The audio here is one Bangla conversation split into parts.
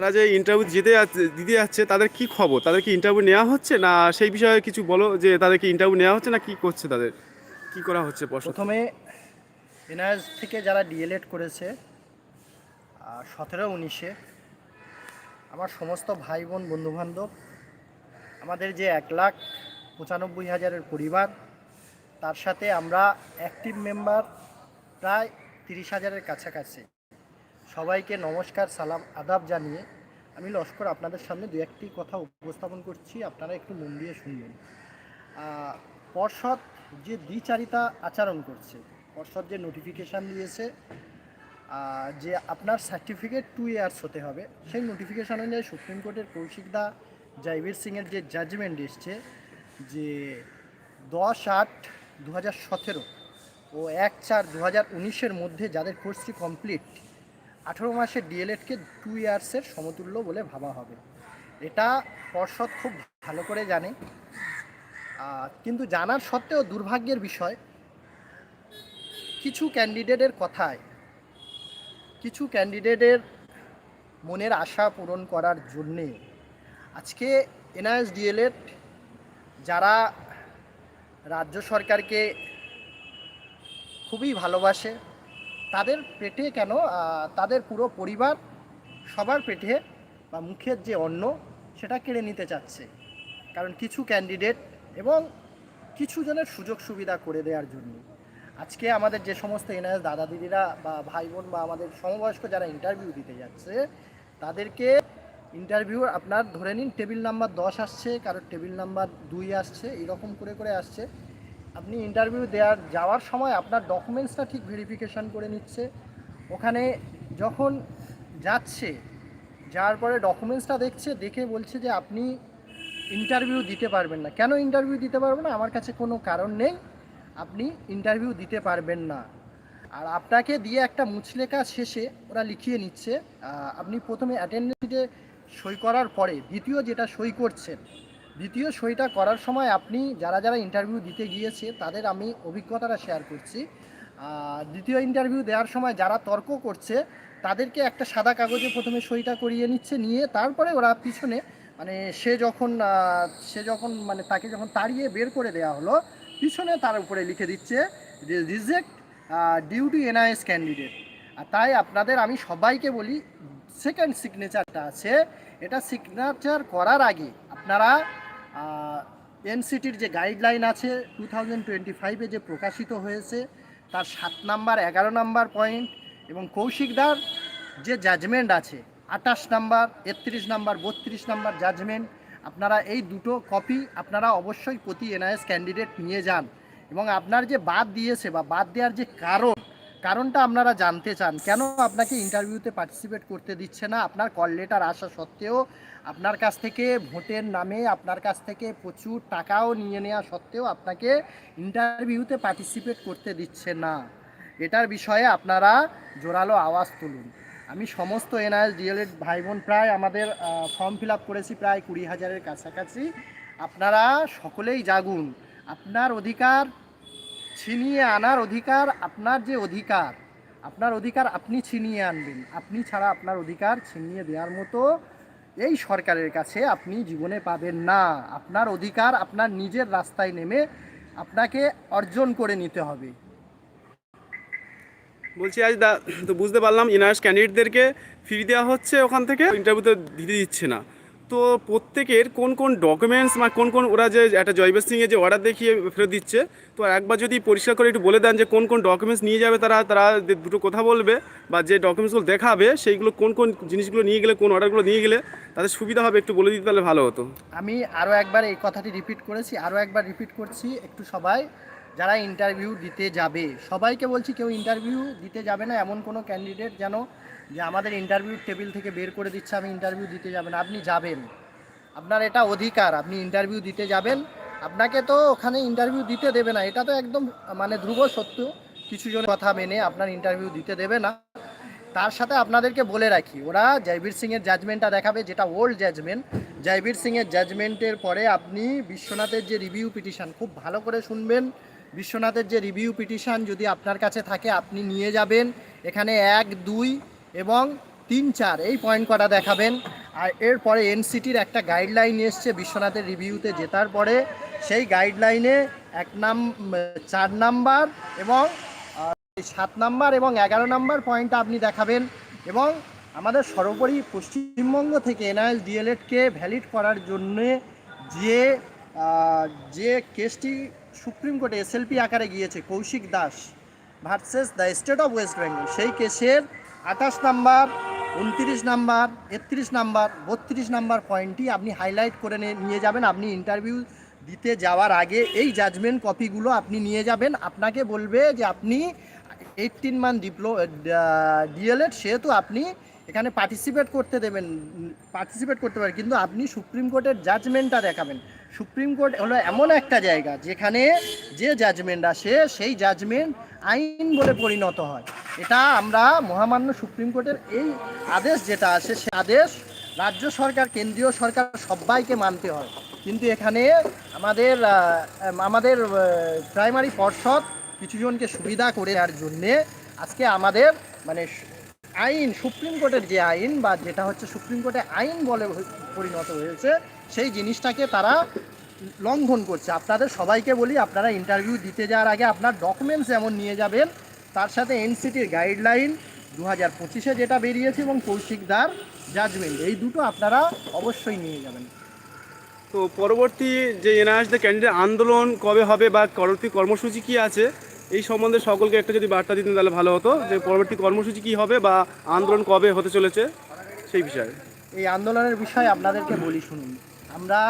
তারা যে ইন্টারভিউ যেতে দিতে যাচ্ছে, তাদের কি খবর? তাদের কি ইন্টারভিউ নেওয়া হচ্ছে? না সেই বিষয়ে কিছু বলো যে তাদেরকে ইন্টারভিউ নেওয়া হচ্ছে না কি করছে তাদের? কি করা হচ্ছে প্রথমে এনআরএস থেকে যারা ডিএলএড করেছে সতেরো উনিশে, আমার সমস্ত ভাই বোন, বন্ধুবান্ধব, আমাদের যে এক লাখ পঁচানব্বই হাজারের পরিবার, তার সাথে আমরা অ্যাক্টিভ মেম্বার প্রায় তিরিশ হাজারের কাছাকাছি। সবাইকে নমস্কার, সালাম, আদাব জানিয়ে আমি লস্কর আপনাদের সামনে দু একটি কথা উপস্থাপন করছি, আপনারা একটু মন দিয়ে শুনবেন। পর্ষদ যে দ্বিচারিতা আচরণ করছে, পর্ষদ যে নোটিফিকেশান দিয়েছে যে আপনার সার্টিফিকেট টু ইয়ার্স হতে হবে, সেই নোটিফিকেশান অনুযায়ী সুপ্রিম কোর্টের কৌশিক দা জাইবীর সিংয়ের যে জাজমেন্ট এসছে যে দশ আট দু হাজার সতেরো ও এক চার দু হাজার উনিশের মধ্যে যাদের কোর্সটি কমপ্লিট আঠেরো মাসের ডিএলএডকে টু ইয়ার্সের সমতুল্য বলে ভাবা হবে। এটা পর্ষদ খুব ভালো করে জানে। কিন্তু জানার সত্ত্বেও দুর্ভাগ্যের বিষয়, কিছু ক্যান্ডিডেটের কথায়, কিছু ক্যান্ডিডেটের মনের আশা পূরণ করার জন্যে আজকে এনআইএস ডিএলএড যারা রাজ্য সরকারকে খুবই ভালোবাসে তাদের পেটে কেন তাদের পুরো পরিবার সবার পেটে বা মুখের যে অন্ন সেটা কেড়ে নিতে চাচ্ছে। কারণ কিছু ক্যান্ডিডেট এবং কিছু জনের সুযোগ সুবিধা করে দেওয়ার জন্য। আজকে আমাদের যে সমস্ত এনআইএস দাদা দিদিরা বা ভাই বোন বা আমাদের সমবয়স্ক যারা ইন্টারভিউ দিতে যাচ্ছে, তাদেরকে ইন্টারভিউ আপনার ধরে নিন টেবিল নাম্বার দশ আসছে, কারোর টেবিল নাম্বার দুই আসছে, এরকম করে করে আসছে। আপনি ইন্টারভিউ দেওয়ার যাওয়ার সময় আপনার ডকুমেন্টসটা ঠিক ভেরিফিকেশন করে নিচ্ছে। ওখানে যখন যাচ্ছে, যাওয়ার পরে ডকুমেন্টসটা দেখছে, দেখে বলছে যে আপনি ইন্টারভিউ দিতে পারবেন না। কেন ইন্টারভিউ দিতে পারবেন না? আমার কাছে কোনো কারণ নেই। আপনি ইন্টারভিউ দিতে পারবেন না। আর আপনাকে দিয়ে একটা মুচলেখা শেষে ওরা লিখিয়ে নিচ্ছে আপনি প্রথমে অ্যাটেন্ডেন্সে সই করার পরে, দ্বিতীয় যেটা সই করছেন দ্বিতীয় সইটা করার সময় আপনি যারা যারা ইন্টারভিউ দিতে গিয়েছে, তাদের আমি অভিজ্ঞতাটা শেয়ার করছি। দ্বিতীয় ইন্টারভিউ দেওয়ার সময় যারা তর্ক করছে, তাদেরকে একটা সাদা কাগজে প্রথমে সইটা করিয়ে নিচ্ছে, নিয়ে তারপরে ওরা পিছনে মানে সে যখন সে যখন মানে তাকে যখন তাড়িয়ে বের করে দেওয়া হলো, পিছনে তার উপরে লিখে দিচ্ছে যে reject due to NIS candidate আর তাই আপনাদের আমি সবাইকে বলি সেকেন্ড সিগনেচারটা আছে। এটা সিগনেচার করার আগে আপনারা এনসিটির যে গাইডলাইন আছে টু থাউজেন্ড টোয়েন্টি ফাইভে যে প্রকাশিত হয়েছে, তার সাত নাম্বার, এগারো নাম্বার পয়েন্ট, এবং কৌশিকদার যে জাজমেন্ট আছে, আঠাশ নাম্বার, একত্রিশ নাম্বার, বত্রিশ নাম্বার জাজমেন্ট আপনারা এই দুটো কপি আপনারা অবশ্যই প্রতি এনআইএস ক্যান্ডিডেট নিয়ে যান। এবং আপনার যে বাদ দিয়েছে বা বাদ দেওয়ার যে কারণ কারণটা আপনারা জানতে চান। কেন আপনাকে ইন্টারভিউতে পার্টিসিপেট করতে দিচ্ছে না? আপনার কল লেটার আসা সত্ত্বেও আপনার কাছ থেকে ভোটের নামে আপনার কাছ থেকে প্রচুর টাকাও নিয়ে নেওয়া সত্ত্বেও আপনাকে ইন্টারভিউতে পার্টিসিপেট করতে দিচ্ছে না। এটার বিষয়ে আপনারা জোরালো আওয়াজ তুলুন। আমি সমস্ত এনআইএস, ডিএলএড ভাই বোন প্রায় আমাদের ফর্ম ফিল করেছি প্রায় কুড়ি হাজারের কাছাকাছি। আপনারা সকলেই জাগুন। আপনার অধিকার ছিনিয়ে আনার অধিকার আপনার যে অধিকার, আপনার অধিকার আপনি ছিনিয়ে আনবেন। আপনি ছাড়া আপনার অধিকার ছিনিয়ে দেওয়ার মতো এই সরকারের কাছে আপনি জীবনে পাবেন না। আপনার অধিকার আপনার নিজের রাস্তায় নেমে আপনাকে অর্জন করে নিতে হবে। বলছি, আজ দা তো বুঝতে পারলাম ইনার্স ক্যান্ডিডেটদেরকে ফ্রি দেওয়া হচ্ছে ওখান থেকে। ইন্টারভিউতে দিতে দিচ্ছে না। তো প্রত্যেকের কোন কোন ডকুমেন্টস বা কোন কোন ওরা যে একটা জয়বেশ সিংয়ের যে অর্ডার দেখিয়ে ফেরত দিচ্ছে, তো একবার যদি পরিষ্কার করে একটু বলে দেন যে কোন কোন ডকুমেন্টস নিয়ে যাবে তারা তারা দুটো কথা বলবে বা যে ডকুমেন্টসগুলো দেখাবে, সেইগুলো কোন কোন জিনিসগুলো নিয়ে গেলে, কোন অর্ডারগুলো নিয়ে গেলে তাদের সুবিধা হবে একটু বলে দিতে পারলে ভালো হতো। আমি আরও একবার এই কথাটি রিপিট করেছি আরও একবার রিপিট করছি একটু সবাই। যারা ইন্টারভিউ দিতে যাবে, সবাইকে বলছি কেউ ইন্টারভিউ দিতে যাবে না, এমন কোনো ক্যান্ডিডেট যেন যে আমাদের ইন্টারভিউ টেবিল থেকে বের করে দিচ্ছে, আমি ইন্টারভিউ দিতে যাবেন, আপনি যাবেন। আপনার এটা অধিকার, আপনি ইন্টারভিউ দিতে যাবেন। আপনাকে তো ওখানে ইন্টারভিউ দিতে দেবে না, এটা তো একদম মানে ধ্রুব সত্য। কিছু জন কথা মেনে আপনার ইন্টারভিউ দিতে দেবে না। তার সাথে আপনাদেরকে বলে রাখি, ওরা জয়বীর সিংয়ের জাজমেন্টটা দেখাবে, যেটা ওল্ড জাজমেন্ট জয়বীর সিংয়ের জাজমেন্টের পরে আপনি বিশ্বনাথের যে রিভিউ পিটিশান খুব ভালো করে শুনবেন। বিশ্বনাথের যে রিভিউ পিটিশান যদি আপনার কাছে থাকে, আপনি নিয়ে যাবেন। এখানে এক, দুই এবং তিন চার, এই পয়েন্ট কটা দেখাবেন। আর এরপরে এনসিটির একটা গাইডলাইন এসছে বিশ্বনাথের রিভিউতে জেতার পরে। সেই গাইডলাইনে এক নাম, চার নাম্বার এবং সাত নাম্বার এবং এগারো নাম্বার পয়েন্টটা আপনি দেখাবেন। এবং আমাদের সর্বোপরি পশ্চিমবঙ্গ থেকে এনআইএস ডিএলএডকে ভ্যালিড করার জন্যে যে যে কেসটি সুপ্রিম কোর্টে এসএলপি আকারে গিয়েছে, Kaushik Das versus the state of West Bengal সেই কেসের আঠাশ নাম্বার, উনত্রিশ নাম্বার, একত্রিশ নাম্বার, বত্রিশ নাম্বার পয়েন্টটি আপনি হাইলাইট করে নিয়ে যাবেন। আপনি ইন্টারভিউ দিতে যাওয়ার আগে এই জাজমেন্ট কপিগুলো আপনি নিয়ে যাবেন। আপনাকে বলবে যে আপনি এইটিন মান ডিপ্লো ডিএলএড সেহেতু আপনি এখানে পার্টিসিপেট করতে দেবেন পার্টিসিপেট করতে পারেন। কিন্তু আপনি সুপ্রিম কোর্টের জাজমেন্টটা দেখাবেন। সুপ্রিম কোর্ট হলো এমন একটা জায়গা যেখানে যে জাজমেন্ট আসে, সেই জাজমেন্ট আইন বলে পরিণত হয়। এটা আমরা মহামান্য সুপ্রিম কোর্টের এই আদেশ যেটা আছে, সে আদেশ রাজ্য সরকার, কেন্দ্রীয় সরকার সবাইকে মানতে হয়। কিন্তু এখানে আমাদের আমাদের প্রাইমারি পর্ষদ কিছুজনকে সুবিধা করে দেওয়ার জন্যে আজকে আমাদের মানে আইন, সুপ্রিম কোর্টের যে আইন বা যেটা হচ্ছে সুপ্রিম কোর্টে আইন বলে পরিণত হয়েছে, সেই জিনিসটাকে তারা লঙ্ঘন করছে। আপনাদের সবাইকে বলি, আপনারা ইন্টারভিউ দিতে যাওয়ার আগে আপনার ডকুমেন্টস যেমন নিয়ে যাবেন তার সাথে এনসিটির গাইডলাইন দু হাজার পঁচিশে যেটা বেরিয়েছে এবং কৌশিকদার জাজমেন্ট এই দুটো আপনারা অবশ্যই নিয়ে যাবেন। তো পরবর্তী যে এনআরএসদের ক্যান্ডিডেট আন্দোলন কবে হবে বা পরবর্তী কর্মসূচি কি আছে এই সম্বন্ধে সকলকে একটা যদি বার্তা দিতেন তাহলে ভালো হতো যে পরবর্তী কর্মসূচি কি হবে বা আন্দোলন কবে হতে চলেছে সেই বিষয়ে। এই আন্দোলনের বিষয়ে আপনাদেরকে বলি শুনুন। আমরা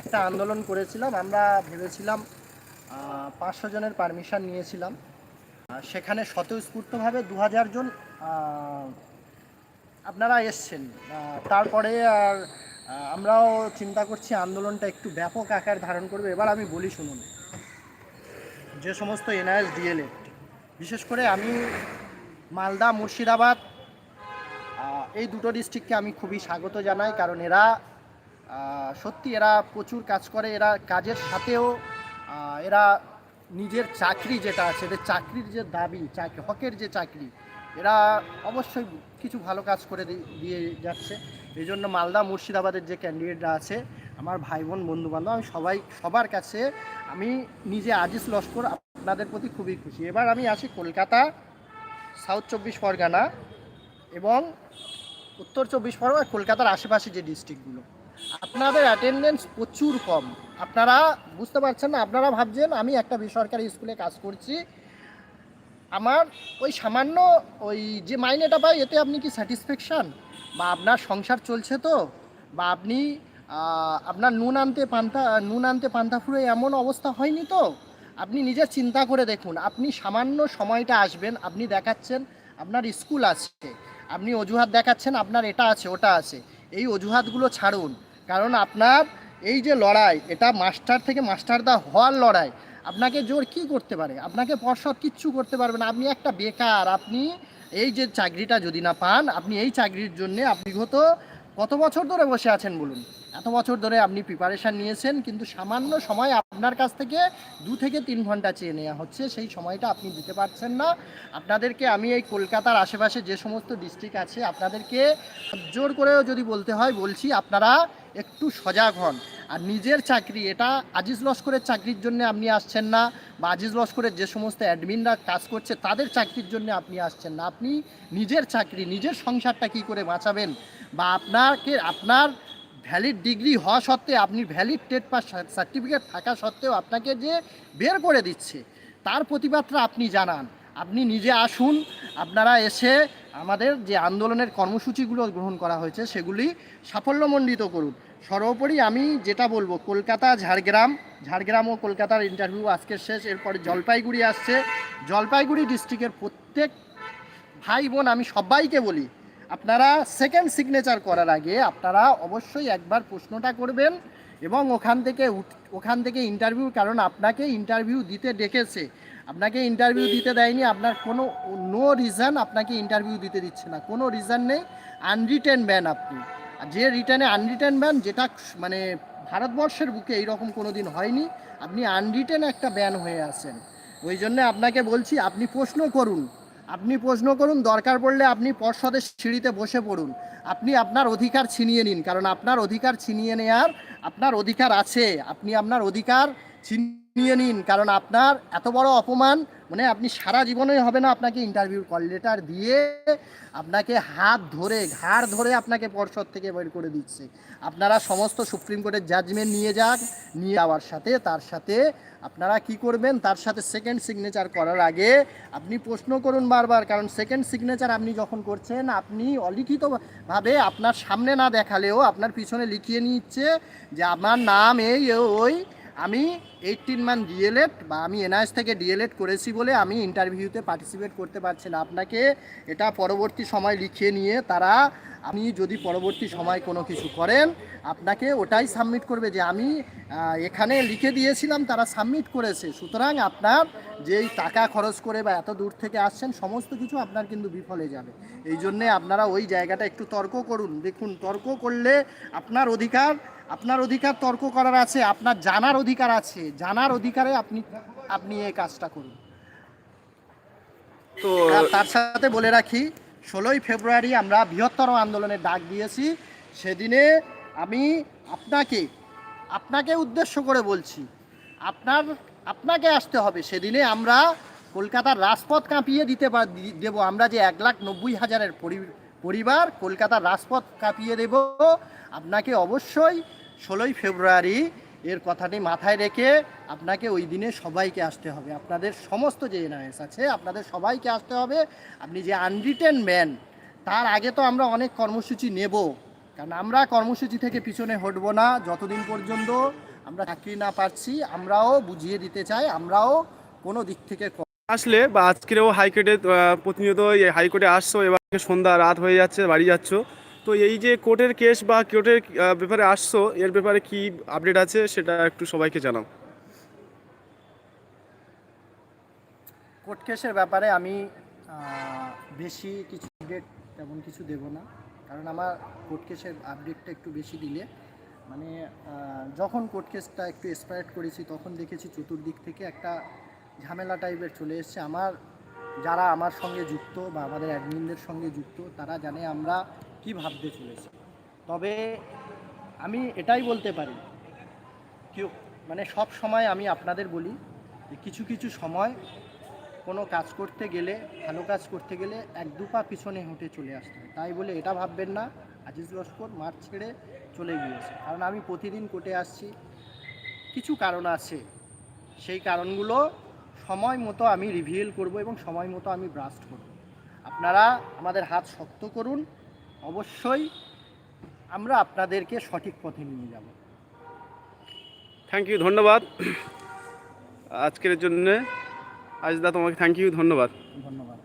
একটা আন্দোলন করেছিলাম আমরা ভেবেছিলাম পাঁচশো জনের পারমিশন নিয়েছিলাম। সেখানে স্বতঃস্ফূর্তভাবে দু হাজার জন আপনারা এসছেন। তারপরে আর আমরাও চিন্তা করছি আন্দোলনটা একটু ব্যাপক আকার ধারণ করবে। এবার আমি বলি, শুনুন। যে সমস্ত এনআইএস ডিএলএড বিশেষ করে আমি মালদা, মুর্শিদাবাদ এই দুটো ডিস্ট্রিক্টকে আমি খুবই স্বাগত জানাই, কারণ এরা সত্যি এরা প্রচুর কাজ করে। এরা কাজের সাথেও এরা নিজের চাকরি যেটা আছে, এদের চাকরির যে দাবি, চাকরি, হকের যে চাকরি, এরা অবশ্যই কিছু ভালো কাজ করে দিয়ে যাচ্ছে। এই জন্য মালদা মুর্শিদাবাদের যে ক্যান্ডিডেটরা আছে, আমার ভাই বোন বন্ধু বান্ধব আমি সবাই, সবার কাছে আমি নিজে আজিজ লস্কর আপনাদের প্রতি খুবই খুশি। এবার আমি আসি কলকাতা সাউথ চব্বিশ পরগনা এবং উত্তর চব্বিশ পরগনা, কলকাতার আশেপাশে যে ডিস্ট্রিক্টগুলো আপনাদের অ্যাটেন্ডেন্স প্রচুর কম। আপনারা বুঝতে পারছেন না, আপনারা ভাবছেন আমি একটা বেসরকারি স্কুলে কাজ করছি। আমার ওই সামান্য ওই যে মাইনেটা পাই, এতে আপনি কি স্যাটিসফ্যাকশান বা আপনার সংসার চলছে তো? বা আপনি আপনার নুন আনতে পান্তা, নুন আনতে পান্তা ফুরে এমন অবস্থা হয়নি তো? আপনি নিজের চিন্তা করে দেখুন, আপনি সামান্য সময়টা আসবেন, আপনি দেখাচ্ছেন আপনার স্কুল আছে, আপনি অজুহাত দেখাচ্ছেন আপনার এটা আছে, ওটা আছে। এই অজুহাতগুলো ছাড়ুন। কারণ আপনার এই যে লড়াই, এটা মাস্টার থেকে মাস্টারদা হওয়ার লড়াই, আপনাকে জোর কি করতে পারে? আপনাকে পর্ষদ কিচ্ছু করতে পারবে না। আপনি একটা বেকার, আপনি এই যে চাকরিটা যদি না পান, আপনি এই চাকরির জন্যে আপনি বিগত কত বছর ধরে বসে আছেন বলুন? এত বছর ধরে আপনি প্রিপারেশান নিয়েছেন, কিন্তু সামান্য সময় আপনার কাছ থেকে দু থেকে তিন ঘণ্টা চেয়ে নেওয়া হচ্ছে। সেই সময়টা আপনি দিতে পারছেন না। আপনাদেরকে আমি এই কলকাতার আশেপাশে যে সমস্ত ডিস্ট্রিক্ট আছে, আপনাদেরকে জোর করেও যদি বলতে হয়, বলছি আপনারা একটু সজাগ হন। আর নিজের চাকরি, এটা আজিজ লস্করের চাকরির জন্য আপনি আসছেন না, বা আজিজ লস্করের যে সমস্ত অ্যাডমিনরা কাজ করছে, তাদের চাকরির জন্য আপনি আসছেন না। আপনি নিজের চাকরি, নিজের সংসারটা কি করে বাঁচাবেন? বা আপনাকে, আপনার ভ্যালিড ডিগ্রি হওয়া সত্ত্বে আপনি ভ্যালিড টেট পাস সার্টিফিকেট থাকা সত্ত্বেও আপনাকে যে বের করে দিচ্ছে, তার প্রতিবাদটা আপনি জানান। আপনি নিজে আসুন, আপনারা এসে আমাদের যে আন্দোলনের কর্মসূচিগুলো গ্রহণ করা হয়েছে, সেগুলি সাফল্যমণ্ডিত করুন। সর্বোপরি আমি যেটা বলব, কলকাতা, ঝাড়গ্রাম ঝাড়গ্রাম ও কলকাতার ইন্টারভিউ আজকের শেষ, এরপরে জলপাইগুড়ি আসছে। জলপাইগুড়ি ডিস্ট্রিক্টের প্রত্যেক ভাই বোন আমি সবাইকে বলি আপনারা সেকেন্ড সিগনেচার করার আগে আপনারা অবশ্যই একবার প্রশ্নটা করবেন এবং ওখান থেকে ওখান থেকে ইন্টারভিউ কারণ আপনাকে ইন্টারভিউ দিতে ডেকেছে। আপনাকে ইন্টারভিউ দিতে দেয়নি, আপনার কোনো নো রিজন আপনাকে ইন্টারভিউ দিতে দিচ্ছে না। কোনো রিজন নেই আনরিটেন ব্যান আপনি। যে রিটার্নে আনরিটেন ব্যান যেটা মানে ভারতবর্ষের বুকে এইরকম কোনো দিন হয়নি, আপনি আনরিটেন একটা ব্যান হয়ে আছেন। ওই জন্য আপনাকে বলছি, আপনি প্রশ্ন করুন। আপনি প্রশ্ন করুন, দরকার পড়লে আপনি পর্ষদের সিঁড়িতে বসে পড়ুন। আপনি আপনার অধিকার ছিনিয়ে নিন, কারণ আপনার অধিকার ছিনিয়ে নেওয়ার আপনার অধিকার আছে। আপনি আপনার অধিকার ছিনিয়ে নিন, কারণ আপনার এত বড় অপমান মানে আপনি সারা জীবনে হবে না আপনাকে ইন্টারভিউ কল লেটার দিয়ে আপনাকে হাত ধরে, ঘাড় ধরে আপনাকে পর্ষদ থেকে বের করে দিচ্ছে। আপনারা সমস্ত সুপ্রিম কোর্টের জাজমেন্ট নিয়ে যান, নিয়ে যাওয়ার সাথে, তার সাথে আপনারা কি করবেন? তার সাথে সেকেন্ড সিগনেচার করার আগে আপনি প্রশ্ন করুন বারবার, কারণ সেকেন্ড সিগনেচার আপনি যখন করছেন, আপনি অলিখিতভাবে আপনার সামনে না দেখালেও আপনার পিছনে লিখিয়ে নিচ্ছে যে, আমার নাম এই, ওই আমি এইটিন মান ডিএলএড বা আমি এনআইএস থেকে ডিএলএড করেছি বলে আমি ইন্টারভিউতে পার্টিসিপেট করতে পারছি না। আপনাকে এটা পরবর্তী সময় লিখিয়ে নিয়ে তারা আপনি যদি পরবর্তী সময় কোনো কিছু করেন, আপনাকে ওটাই সাবমিট করবে যে আমি এখানে লিখে দিয়েছিলাম, তারা সাবমিট করেছে। সুতরাং আপনার যেই টাকা খরচ করে বা এত দূর থেকে আসছেন, সমস্ত কিছু আপনার কিন্তু বিফলে যাবে। এই জন্যে আপনারা ওই জায়গাটা একটু তর্ক করুন। দেখুন, তর্ক করলে আপনার অধিকার আপনার অধিকার তর্ক করার আছে আপনার জানার অধিকার আছে জানার অধিকারে আপনি আপনি এই কাজটা করুন। তো তার সাথে বলে রাখি ষোলোই ফেব্রুয়ারি আমরা বৃহত্তর আন্দোলনের ডাক দিয়েছি। সেদিনে আমি আপনাকে আপনাকে উদ্দেশ্য করে বলছি আপনার আপনাকে আসতে হবে। সেদিনে আমরা কলকাতার রাজপথ কাঁপিয়ে দিতে দেবো। আমরা যে এক লাখ নব্বই হাজারের পরি- পরিবার কলকাতার রাজপথ কাঁপিয়ে দেব আপনাকে অবশ্যই ষোলোই ফেব্রুয়ারি এর কথাটি মাথায় রেখে আপনাকে ওই দিনে সবাইকে আসতে হবে। আপনাদের সমস্ত যে এনআইএস আছে, আপনাদের সবাইকে আসতে হবে। আপনি যে আনরিটেন ম্যান তার আগে তো আমরা অনেক কর্মসূচি নেব। কারণ আমরা কর্মসূচি থেকে পিছনে হটবো না, যতদিন পর্যন্ত আমরা চাকরি না পাচ্ছি, আমরাও বুঝিয়ে দিতে চাই, আমরাও কোনো দিক থেকে আসলে বা আজকেও হাইকোর্টে প্রতিনিয়ত হাইকোর্টে আসছো, এবার সন্ধ্যা রাত হয়ে যাচ্ছে, বাড়ি যাচ্ছ। তো এই যে কোর্টের কেস বা কোর্টের ব্যাপারে আসছো, এর ব্যাপারে কি আপডেট আছে সেটা একটু সবাইকে জানাও। কোর্ট কেসের ব্যাপারে আমি বেশি কিছু আপডেট তেমন কিছু দেব না। কারণ আমার কোর্ট কেসের আপডেটটা একটু বেশি দিলে মানে যখন কোর্ট কেসটা একটু এক্সপায়ার্ড করেছি, তখন দেখেছি চতুর্দিক থেকে একটা ঝামেলা টাইপের চলে এসছে। আমার যারা আমার সঙ্গে যুক্ত বা আমাদের অ্যাডমিনদের সঙ্গে যুক্ত, তারা জানে আমরা কি ভাবতে চলেছি। তবে আমি এটাই বলতে পারি কেউ মানে সব সময় আমি আপনাদের বলি যে কিছু কিছু সময় কোনো কাজ করতে গেলে, ভালো কাজ করতে গেলে এক দু পা পিছনে হেঁটে চলে আসতে হয়। তাই বলে এটা ভাববেন না, আজিজ লস্কর মাঠ ছেড়ে চলে গিয়েছে। কারণ আমি প্রতিদিন কোর্টে আসছি, কিছু কারণ আছে। সেই কারণগুলো সময় মতো আমি রিভিল করব এবং সময় মতো আমি ব্রাস্ট করব। আপনারা আমাদের হাত শক্ত করুন। অবশ্যই আমরা আপনাদেরকে সঠিক পথে নিয়ে যাব। থ্যাংক ইউ ধন্যবাদ। আজকের জন্য আজদা তোমাকে থ্যাংক ইউ ধন্যবাদ। ধন্যবাদ।